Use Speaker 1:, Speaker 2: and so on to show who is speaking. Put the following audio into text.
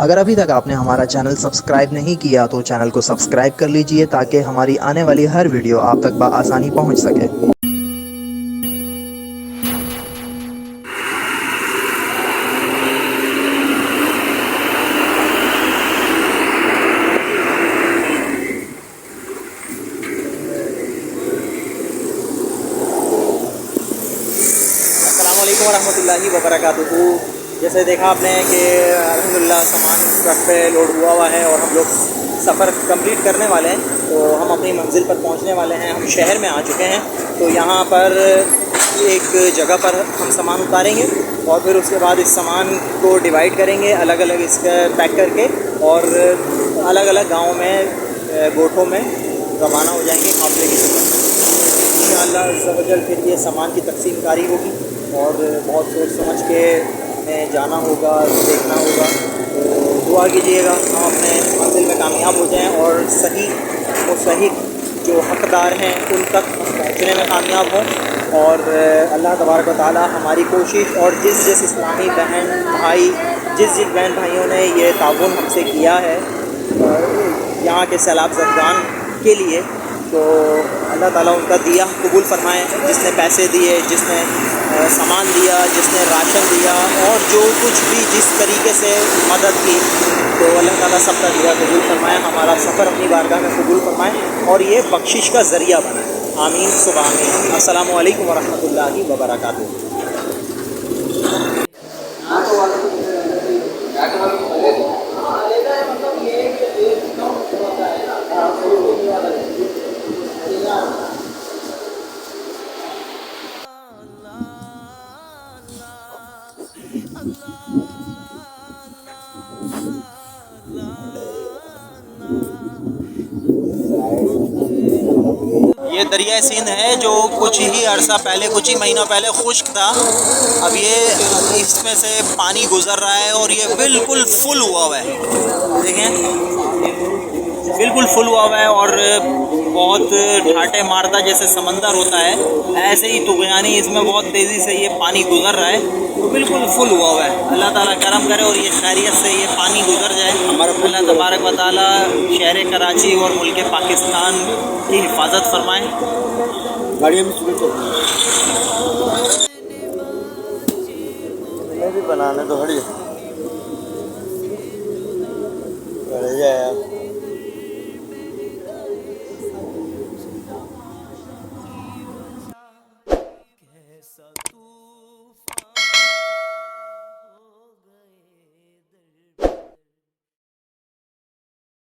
Speaker 1: अगर अभी तक आपने हमारा चैनल सब्सक्राइब नहीं किया तो चैनल को सब्सक्राइब कर लीजिए ताकि हमारी आने वाली हर वीडियो आप तक आसानी पहुँच सके।
Speaker 2: वरहमतुल्लाहि वबरकातुहू जैसे देखा आपने कि अलहमदिल्ला सामान ट्रक पे लोड हुआ हुआ है और हम लोग सफ़र कंप्लीट करने वाले हैं। तो हम अपनी मंजिल पर पहुँचने वाले हैं। हम शहर में आ चुके हैं। तो यहाँ पर एक जगह पर हम सामान उतारेंगे और फिर उसके बाद इस सामान को डिवाइड करेंगे अलग अलग इसका पैक करके और अलग अलग गाँव में गोठों में रवाना हो जाएँगे काफ़िले की तरफ़ इन फिर ये सामान की तकसीम कारी होगी और बहुत सोच समझ के हमें जाना होगा, देखना होगा। तो दुआ कीजिएगा, हम अपने मंजिल में कामयाब हो जाएँ और सही और सही जो हकदार हैं, उन तक हम पहुँचने में कामयाब हों। और अल्लाह तबारक ताली हमारी कोशिश और जिस जिस इस्लामी बहन भाई, जिस जिस बहन भाइयों ने ये ताउन हमसे किया है यहाँ के सैलाब जदगान के लिए तो अल्लाह ताला उनका दिया कबूल फरमाए, जिसने पैसे दिए, जिसने सामान दिया, जिसने राशन दिया और जो कुछ भी जिस तरीके से मदद की तो अल्लाह ताला सबका दिया कबूल फरमाए, हमारा सफ़र अपनी बारगाह में कबूल फरमाए और ये बख्शिश का ज़रिया बनाए। आमीन, सुबह आमीन। असल वरहमल वरहमतुल्लाहि ये दरिया सिंध है जो कुछ ही अरसा पहले, कुछ ही महीनों पहले खुश्क था। अब ये इसमें से पानी गुजर रहा है और ये बिल्कुल फुल हुआ हुआ है। देखें। बिल्कुल फुल हुआ हुआ है और बहुत ठाटे मारता जैसे समंदर होता है। ऐसे ही तो यानी इसमें बहुत तेज़ी से ये पानी गुजर रहा है। तो बिल्कुल फुल हुआ हुआ है। अल्लाह ताला करम करे और ये खैरियत से ये पानी गुजर जाए। हमारा अल्लाह तबारक वाली शहर कराची और मुल्क पाकिस्तान की हिफाजत फरमाएँ।
Speaker 3: में बनाने तो हड़ी जाए